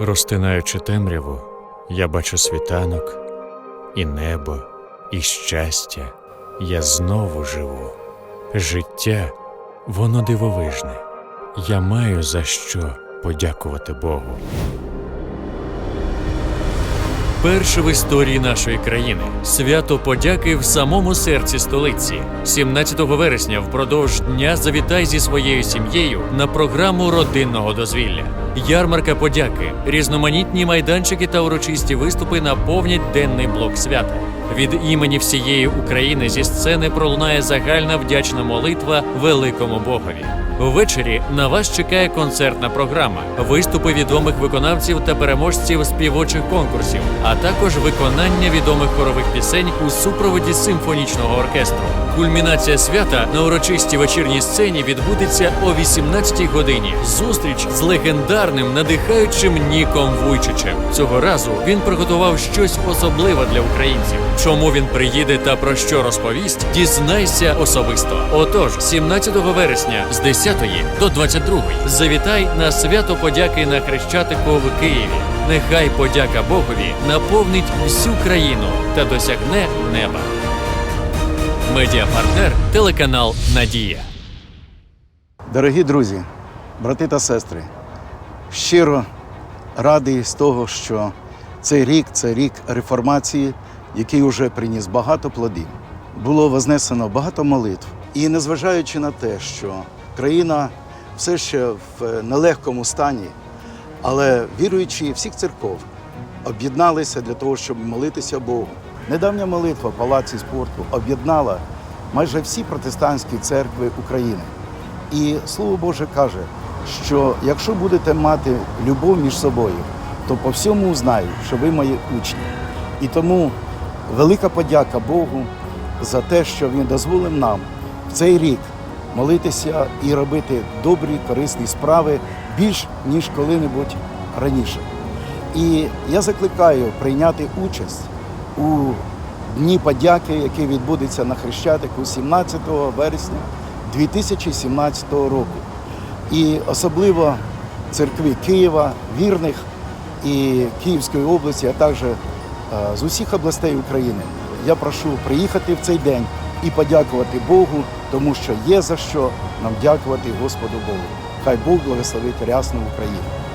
Розтинаючи темряву, я бачу світанок, і небо, і щастя. Я знову живу. Життя, воно дивовижне. Я маю за що подякувати Богу. Перше в історії нашої країни свято подяки в самому серці столиці. 17 вересня впродовж дня завітай зі своєю сім'єю на програму родинного дозвілля. Ярмарка подяки, різноманітні майданчики та урочисті виступи наповнять денний блок свята. Від імені всієї України зі сцени пролунає загальна вдячна молитва великому Богові. Ввечері на вас чекає концертна програма, виступи відомих виконавців та переможців співочих конкурсів, а також виконання відомих хорових пісень у супроводі симфонічного оркестру. Кульмінація свята на урочистій вечірній сцені відбудеться о 18-й годині. Зустріч з легендарним надихаючим Ніком Вуйчичем. Цього разу він приготував щось особливе для українців. Чому він приїде та про що розповість, дізнайся особисто. Отож, 17 вересня з 10 до 22 завітай на свято подяки на Хрещатику в Києві. Нехай подяка Богові наповнить всю країну та досягне неба. Медіапартнер телеканал Надія. Дорогі друзі, брати та сестри, щиро радий з того, що цей рік це рік реформації, який вже приніс багато плодів. Було вознесено багато молитв. І незважаючи на те, що країна все ще в нелегкому стані, але віруючі всіх церков об'єдналися для того, щоб молитися Богу. Недавня молитва Палаці спорту об'єднала майже всі протестантські церкви України. І Слово Боже каже, що якщо будете мати любов між собою, то по всьому узнають, що ви мої учні. І тому велика подяка Богу за те, що Він дозволив нам в цей рік молитися і робити добрі, корисні справи більш ніж коли-небудь раніше. І я закликаю прийняти участь у Дні подяки, який відбудеться на Хрещатику 17 вересня 2017 року. І особливо церкви Києва, вірних і Київської області, а також е, з усіх областей України. Я прошу приїхати в цей день і подякувати Богу, тому що є за що нам дякувати Господу Богу. Хай Бог благословить рясну Україну.